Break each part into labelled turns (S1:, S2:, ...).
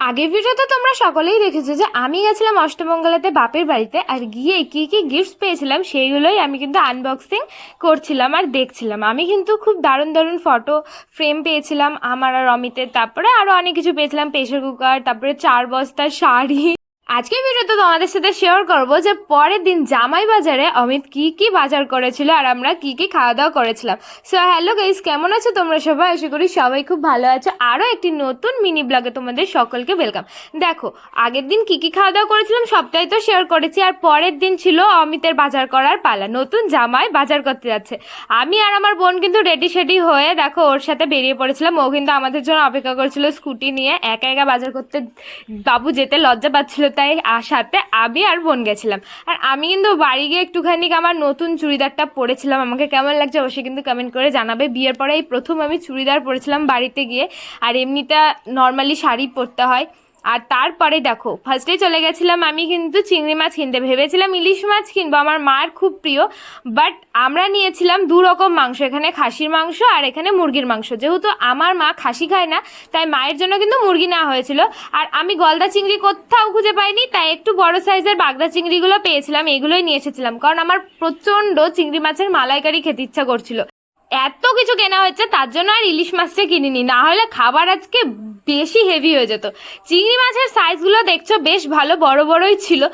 S1: আগের ভিডিওতে তোমরা সকলেই দেখেছ যে আমি গেছিলাম অষ্টমঙ্গলাতে বাপের বাড়িতে আর গিয়ে কী কী গিফটস পেয়েছিলাম সেইগুলোই আমি কিন্তু আনবক্সিং করছিলাম আর দেখছিলাম। আমি কিন্তু খুব দারুণ দারুণ ফটো ফ্রেম পেয়েছিলাম আমার আর অমিতের, তারপরে আরও অনেক কিছু পেয়েছিলাম প্রেশার কুকার তারপরে চার বস্তা শাড়ি। আজকের ভিডিওতে তোমাদের সাথে শেয়ার করব যে পরের দিন জামাই বাজারে অমিত কি কি বাজার করেছিল আর আমরা কি কি খাওয়া দাওয়া করেছিলাম। সো হ্যালো গাইস কেমন আছো তোমরা সবাই? আশা করি সবাই খুব ভালো আছো। আরও একটি নতুন মিনি ব্লগে তোমাদের সকলকে ওয়েলকাম দেখো, আগের দিন কি কি খাওয়া দাওয়া করেছিলাম সবটাই তো শেয়ার করেছি। আর পরের দিন ছিল অমিতের বাজার করার পালা। নতুন জামাই বাজার করতে যাচ্ছে। আমি আর আমার বোন কিন্তু রেডি সেডি হয়ে দেখো ওর সাথে বেরিয়ে পড়েছিলাম। ও কিন্তু আমাদের জন্য অপেক্ষা করেছিল স্কুটি নিয়ে। একা একা বাজার করতে বাবু যেতে লজ্জা পাচ্ছিল তাই আসাতে আমি আর বোন গেছিলাম। আর আমি কিন্তু বাড়ি গিয়ে একটুখানি আমার নতুন চুড়িদারটা পরেছিলাম। আমাকে কেমন লাগছে অবশ্যই কিন্তু কমেন্ট করে জানাবে। বিয়ের পরে এই প্রথম আমি চুড়িদার পরেছিলাম বাড়িতে গিয়ে। আর এমনিটা নর্মালি শাড়ি পরতে হয়। আর তারপরে দেখো ফার্স্টে চলে গেছিলাম আমি কিন্তু চিংড়ি মাছ কিনতে। ভেবেছিলাম ইলিশ মাছ কিনবো, আমার মার খুব প্রিয়। বাট আমরা নিয়েছিলাম দু রকম মাংস, এখানে খাসির মাংস আর এখানে মুরগির মাংস। যেহেতু আমার মা খাসি খায় না, তাই মায়ের জন্য কিন্তু মুরগি নেওয়া হয়েছিল। আর আমি গলদা চিংড়ি কোথাও খুঁজে পাইনি, তাই একটু বড় সাইজের বাগদা চিংড়িগুলো পেয়েছিলাম, এগুলোই নিয়ে এসেছিলাম। কারণ আমার প্রচণ্ড চিংড়ি মাছের মালাইকারি খেতে ইচ্ছা করছিল। এত কিছু কেনা হয়েছে, তার জন্য আর ইলিশ মাছটা কিনিনি। না হলে খাবার আজকে বেশি হেভি হয়ে যেত। চিংড়ি মাছের সাইজগুলো দেখছ, বেশ ভালো, বড় বড়ই ছিল।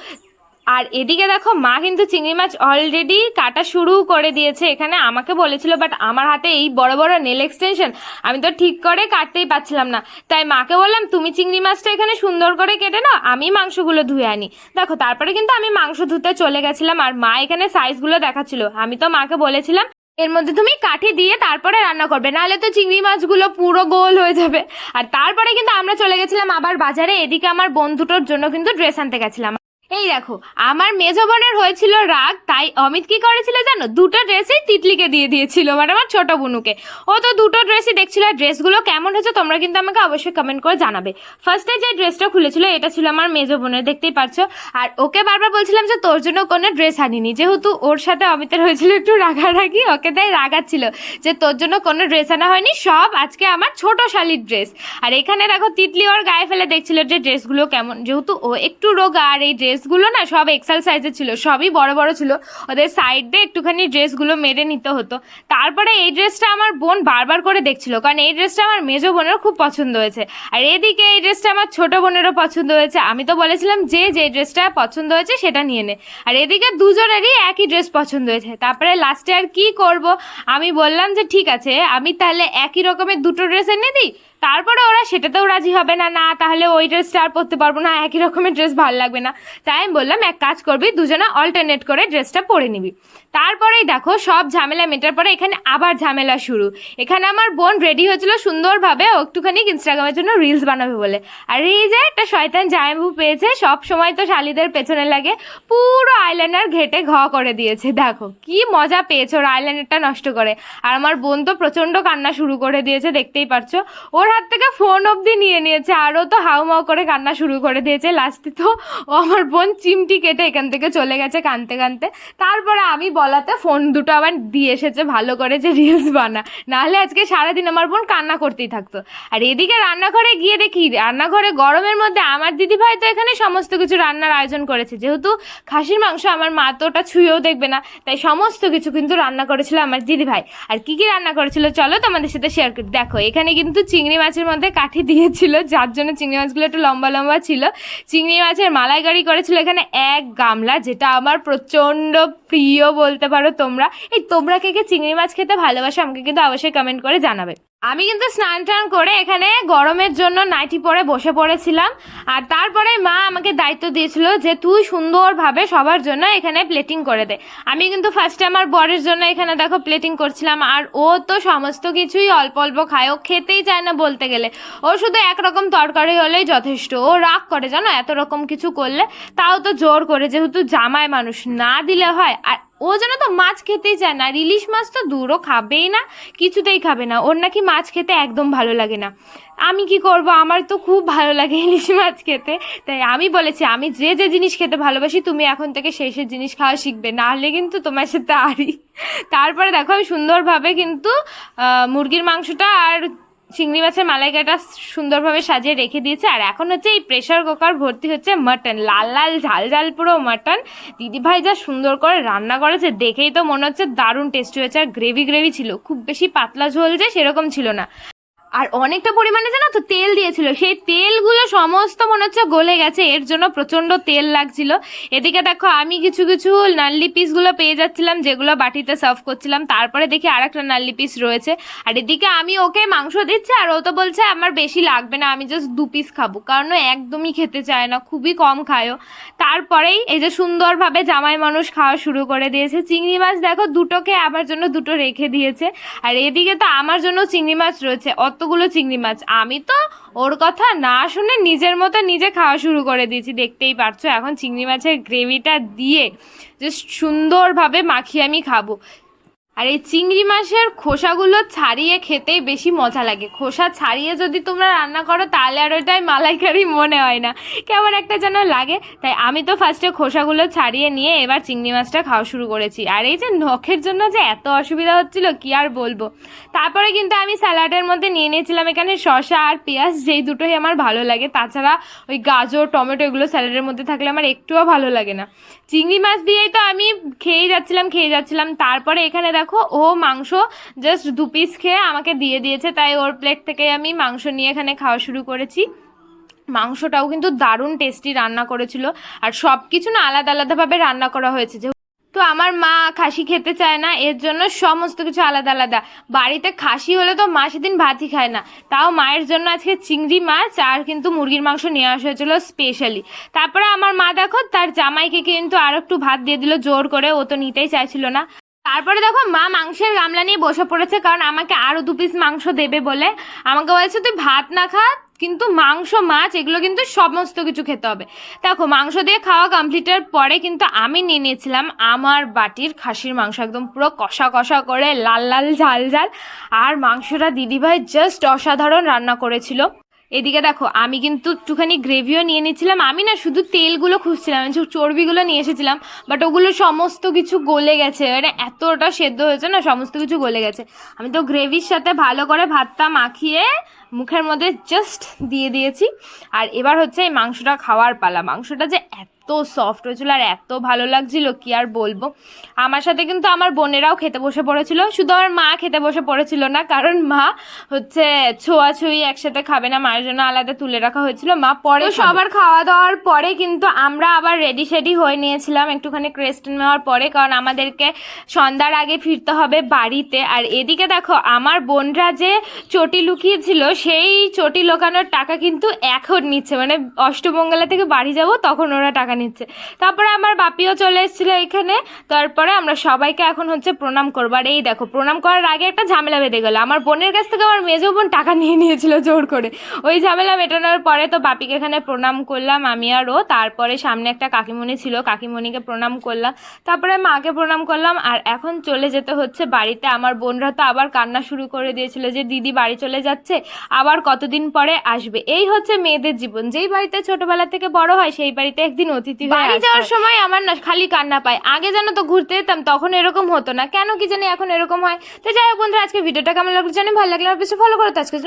S1: আর এদিকে দেখো, মা কিন্তু চিংড়ি মাছ অলরেডি কাটা শুরু করে দিয়েছে। এখানে আমাকে বলেছিল বাট আমার হাতে এই বড় বড় নেল এক্সটেনশন আমি তো ঠিক করে কাটতেই পারছিলাম না। তাই মাকে বললাম, তুমি চিংড়ি মাছটা এখানে সুন্দর করে কেটে নাও, আমি মাংসগুলো ধুয়ে আনি। দেখো, তারপরে কিন্তু আমি মাংস ধুতে চলে গেছিলাম, আর মা এখানে সাইজগুলো দেখাচ্ছিল। আমি তো মাকে বলেছিলাম এর মধ্যে তুমি কাঠি দিয়ে তারপরে রান্না করবে, নাহলে তো চিংড়ি মাছগুলো পুরো গোল হয়ে যাবে। আর তারপরে কিন্তু আমরা চলে গেছিলাম আবার বাজারে, এদিকে আমার বন্ধুটোর জন্য কিন্তু ড্রেস আনতে গেছিলাম। এই দেখো, আমার মেজ বোনের হয়েছিল রাগ, তাই অমিত কি করেছিল জানো? দুটো ড্রেসই তিতলিকে দিয়ে দিয়েছিল মানে আমার ছোট বোনুকে। ও তো দুটো ড্রেসই দেখছিল, আর ড্রেসগুলো কেমন হয়েছে তোমরা কিন্তু আমাকে অবশ্যই কমেন্ট করে জানাবে। ফার্স্টে যে ড্রেসটা খুলেছিল, এটা ছিল আমার মেজ বোনের, দেখতেই পাচ্ছ আর ওকে বারবার বলছিলাম যে, তোর জন্য কোনো ড্রেস আনিনি। যেহেতু ওর সাথে অমিতের হয়েছিল একটু রাগারাগি, ওকে তাই রাগাচ্ছিল যে, তোর জন্য কোনো ড্রেস আনা হয়নি, সব আজকে আমার ছোট শালির ড্রেস। আর এখানে দেখো, তিতলি ওর গায়ে ফেলে দেখছিল যে, ড্রেসগুলো কেমন? যেহেতু ও একটু রোগা, আর এই ড্রেসগুলো না সব এক্সেল সাইজের ছিল, সবই বড় বড় ছিল। ওদের সাইড দিয়ে একটুখানি ড্রেসগুলো মেরে নিতে হতো। তারপরে এই ড্রেসটা আমার বোন বারবার করে দেখছিল, কারণ এই ড্রেসটা আমার মেজো বোনের খুব পছন্দ হয়েছে। আর এদিকে এই ড্রেসটা আমার ছোট বোনেরও পছন্দ হয়েছে। আমি তো বলেছিলাম যে যে ড্রেসটা পছন্দ হয়েছে সেটা নিয়ে নে। আর এদিকে দুজনেরই একই ড্রেস পছন্দ হয়েছে। তারপরে লাস্টে আর কি করব? আমি বললাম যে, ঠিক আছে, আমি তাহলে একই রকমের দুটো ড্রেস এনে দিই তারপরে ওরা সেটাতেও রাজি হবে না না, তাহলে ওই ড্রেসটা আর পরতে পারব না, একই রকমের ড্রেস ভালো লাগবে না। তাই আমি বললাম, এক কাজ করবি, দুজনে অল্টারনেট করে ড্রেসটা পরে নিবি। তারপরেই দেখো সব ঝামেলা মেটার পরে এখানে আবার ঝামেলা শুরু। এখানে আমার বোন রেডি হয়েছিল সুন্দরভাবে একটুখানি ইনস্টাগ্রামের জন্য রিলস বানাবে বলে। আর এই যে একটা শয়তান জায়বু পেয়েছে, সব সময় তো শালিদের পেছনে লাগে। পুরো আইলাইনার ঘেটে ঘ করে দিয়েছে। দেখো, কি মজা পেয়েছে ওর আইলাইনারটা নষ্ট করে। আর আমার বোন তো প্রচণ্ড কান্না শুরু করে দিয়েছে, দেখতেই পারছ। ওর হাত থেকে ফোন অবধি নিয়ে নিয়েছে, আরও তো হাউমাউ করে কান্না শুরু করে দিয়েছে। লাস্টে তো ও আমার বোন চিমটি কেটে এখান থেকে চলে গেছে কানতে কানতে। তারপরে আমি বলাতে ফোন দুটো আবার দিয়ে এসেছে ভালো করে যে রিলস বানা। নাহলে আজকে সারাদিন আমার বোন কান্না করতেই থাকতো। আর এদিকে রান্নাঘরে গিয়ে দেখি, রান্নাঘরে গরমের মধ্যে আমার দিদিভাই তো এখানে সমস্ত কিছু রান্নার আয়োজন করেছে। যেহেতু খাসির মাংস আমার মা তো ওটা ছুঁয়েও দেখবে না, তাই সমস্ত কিছু কিন্তু রান্না করেছিল আমার দিদিভাই। আর কি কি রান্না করেছিল চলো তোমাদের সাথে শেয়ার করি। দেখো, এখানে কিন্তু চিংড়ি মাছের মধ্যে কাঠি দিয়েছিল, যার জন্য চিংড়ি মাছগুলো একটু লম্বা লম্বা ছিল। চিংড়ি মাছের মালাইকারি করেছিল এখানে এক গামলা, যেটা আমার প্রচণ্ড প্রিয় বলতে পারো তোমরা। এই তোমরা কে কে চিংড়ি মাছ খেতে ভালোবাসো আমাকে কিন্তু অবশ্যই কমেন্ট করে জানাবে। আমি কিন্তু স্নান টান করে এখানে গরমের জন্য নাইটি পরে বসে পড়েছিলাম। আর তারপরে মা আমাকে দায়িত্ব দিয়েছিল যে তুই সুন্দরভাবে সবার জন্য এখানে প্লেটিং করে দে। আমি কিন্তু ফার্স্টে আমার বরের জন্য এখানে দেখো প্লেটিং করছিলাম। আর ও তো সমস্ত কিছুই অল্প অল্প খায়। ও খেতেই চায় না বলতে গেলে। ও শুধু একরকম তরকারি হলেই যথেষ্ট। ও রাগ করে জানো এত রকম কিছু করলে। তাও তো জোর করে। যেহেতু জামায় মানুষ, না দিলে হয়। আর ও যেন তো মাছ খেতেই চায় না আর ইলিশ মাছ তো দূরও খাবেই না, কিছুতেই খাবে না, ওর নাকি মাছ খেতে একদম ভালো লাগে না। আমি কি করব? আমার তো খুব ভালো লাগে ইলিশ মাছ খেতে, তাই আমি বলেছি, আমি যে যে জিনিস খেতে ভালোবাসি, তুমি এখন থেকে সেই সেই জিনিস খাওয়া শিখবে, না হলে কিন্তু তোমার সাথে আরই। তারপরে দেখো, আমি সুন্দরভাবে কিন্তু মুরগির মাংসটা আর চিংড়ি মাছের মালাইকাটা সুন্দরভাবে সাজিয়ে রেখে দিয়েছে। আর এখন হচ্ছে এই প্রেশার কুকার ভর্তি হচ্ছে মাটন লাল লাল, ঝাল ঝাল পুরো মাটন দিদিভাই যা সুন্দর করে রান্না করেছে, দেখেই তো মনে হচ্ছে দারুণ টেস্টি হয়েছে। আর গ্রেভি গ্রেভি ছিল, খুব বেশি পাতলা ঝোল যে সেরকম ছিল না। আর অনেকটা পরিমাণে জানো তো তেল দিয়েছিল। সেই তেলগুলো সমস্ত মনে হচ্ছে গলে গেছে। এর জন্য প্রচণ্ড তেল লাগছিল। এদিকে দেখো, আমি কিছু কিছু নাল্লি পিসগুলো পেয়ে যাচ্ছিলাম, যেগুলো বাটিতে সার্ভ করছিলাম। তারপরে দেখি আর একটা নাল্লি পিস রয়েছে। আর এদিকে আমি ওকে মাংস দিচ্ছি, আর ও তো বলছে, আমার বেশি লাগবে না, আমি জাস্ট দু পিস খাব। কারণ ও একদমই খেতে চায় না, খুবই কম খায়ও তারপরেই এই যে সুন্দরভাবে জামাই মানুষ খাওয়া শুরু করে দিয়েছে। চিংড়ি মাছ দেখো, দুটোকে আমার জন্য দুটো রেখে দিয়েছে। আর এদিকে তো আমার জন্য চিংড়ি মাছ রয়েছে। অতগুলো চিংড়ি মাছ? আমি তো ওর কথা না শুনে নিজের মতো নিজে খাওয়া শুরু করে দিয়েছি, দেখতেই পারছ। এখন চিংড়ি মাছের গ্রেভিটা দিয়ে জাস্ট সুন্দরভাবে মাখিয়ে আমি খাব। আর এই চিংড়ি মাছের খোসাগুলো ছাড়িয়ে খেতেই বেশি মজা লাগে। খোসা ছাড়িয়ে যদি তোমরা রান্না করো, তাহলে আর ওটাই মালাইকারি মনে হয় না। কেমন একটা যেন লাগে। তাই আমি তো ফার্স্টে খোসাগুলো ছাড়িয়ে নিয়ে এবার চিংড়ি মাছটা খাওয়া শুরু করেছি। আর এই যে নখের জন্য যে এত অসুবিধা হচ্ছিল, কি আর বলব? তারপরে কিন্তু আমি স্যালাডের মধ্যে নিয়ে নিয়েছিলাম এখানে শসা আর পেঁয়াজ, যেই দুটোই আমার ভালো লাগে। তাছাড়া ওই গাজর, টমেটো এগুলো স্যালাডের মধ্যে থাকলে আমার একটুও ভালো লাগে না। চিংড়ি মাছ দিয়েই তো আমি খেয়ে যাচ্ছিলাম খেয়ে যাচ্ছিলাম। তারপরে এখানে দেখো ও মাংস জাস্ট দু পিস খেয়ে আমাকে দিয়ে দিয়েছে, তাই ওর প্লেট থেকে আমি মাংস নিয়ে এখানে খাওয়া শুরু করেছি। মাংসটাও কিন্তু দারুণ টেস্টি রান্না করেছিল, আর সব কিছু না আলাদা আলাদাভাবে রান্না করা হয়েছে। যে তো আমার মা খাসি খেতে চায় না, এর জন্য সমস্ত কিছু আলাদা আলাদা। বাড়িতে খাসি হলে তো মা সেদিন ভাতই খায় না, তাও মায়ের জন্য আজকে চিংড়ি মাছ আর কিন্তু মুরগির মাংস নিয়ে আসা হয়েছিল স্পেশালি তারপরে আমার মা দেখো, তার জামাইকে কিন্তু আর একটু ভাত দিয়ে দিল, জোর করে, ও তো নিতেই চাইছিল না। তারপরে দেখো মা মাংসের গামলা নিয়ে বসে পড়েছে, কারণ আমাকে আরও দু পিস মাংস দেবে বলে। আমাকে বলেছে, তুই ভাত না খা কিন্তু মাংস, মাছ, এগুলো কিন্তু সমস্ত কিছু খেতে হবে। দেখো, মাংস দিয়ে খাওয়া কমপ্লিটের পরে কিন্তু আমি নিয়ে নিয়েছিলাম আমার বাটির খাসির মাংস, একদম পুরো কষা কষা করে লাল লাল ঝাল ঝাল। আর মাংসটা দিদিভাই জাস্ট অসাধারণ রান্না করেছিল। এদিকে দেখো, আমি কিন্তু একটুখানি গ্রেভিও নিয়ে নিচ্ছিলাম আমি না শুধু তেলগুলো খুঁজছিলাম চর্বিগুলো নিয়ে এসেছিলাম বাট ওগুলো সমস্ত কিছু গলে গেছে। মানে এতটা সেদ্ধ হয়েছে না, সমস্ত কিছু গলে গেছে। আমি তো গ্রেভির সাথে ভালো করে ভাতটা মাখিয়ে মুখের মধ্যে জাস্ট দিয়ে দিয়েছি। আর এবার হচ্ছে এই মাংসটা খাওয়ার পালা। মাংসটা যে এত সফট হয়েছিল আর এত ভালো লাগছিল কি আর বলব? আমার সাথে কিন্তু আমার বোনেরাও খেতে বসে পড়েছিল শুধু আমার মা খেতে বসে পড়েছিল না কারণ মা হচ্ছে ছোঁয়াছুঁই একসাথে খাবে না মায়ের জন্য আলাদা তুলে রাখা হয়েছিল। মা পরে সবার খাওয়া দাওয়ার পরে কিন্তু আমরা আবার রেডি সেডি হয়ে নিয়েছিলাম একটুখানি ক্রেস্ট নেওয়ার পরে কারণ আমাদেরকে সন্ধ্যার আগে ফিরতে হবে বাড়িতে। আর এদিকে দেখো আমার বোনরা যে চটি লুকিয়েছিল সেই চটি লোকানোর টাকা কিন্তু এখন নিচ্ছে। মানে অষ্টমঙ্গলা থেকে বাড়ি যাব তখন ওরা টাকা নিচ্ছে। তারপরে আমার বাপিও চলে এসেছিল এখানে। তারপরে আমরা সবাইকে এখন হচ্ছে প্রণাম করব। আর এই দেখো, প্রণাম করার আগে একটা ঝামেলা বেঁধে গেলো। আমার বোনের কাছ থেকে আমার মেজো বোন টাকা নিয়ে নিয়েছিল জোর করে। ওই ঝামেলা মেটানোর পরে তো বাপিকে এখানে প্রণাম করলাম, আমি আর ও। তারপরে সামনে একটা কাকিমণি ছিল, কাকিমণিকে প্রণাম করলাম। তারপরে মাকে প্রণাম করলাম। আর এখন চলে যেতে হচ্ছে বাড়িতে। আমার বোনরা তো আবার কান্না শুরু করে দিয়েছিল যে, দিদি বাড়ি চলে যাচ্ছে, আবার কতদিন পরে আসবে? এই হচ্ছে মেয়েদের জীবন। যেই বাড়িতে ছোটবেলা থেকে বড় হয়, সেই বাড়িতে একদিন অতিথি বাড়ি যাওয়ার সময় আমার না খালি কান্না পায়। আগে যেন তো ঘুরতে যেতাম তখন এরকম হতো না। কেন কি জানি এখন এরকম হয়। তো যাই হোক বন্ধুরা আজকে ভিডিওটা কেমন লাগল জানি ভালো লাগলে বেশি ফলো করো। তো আজকে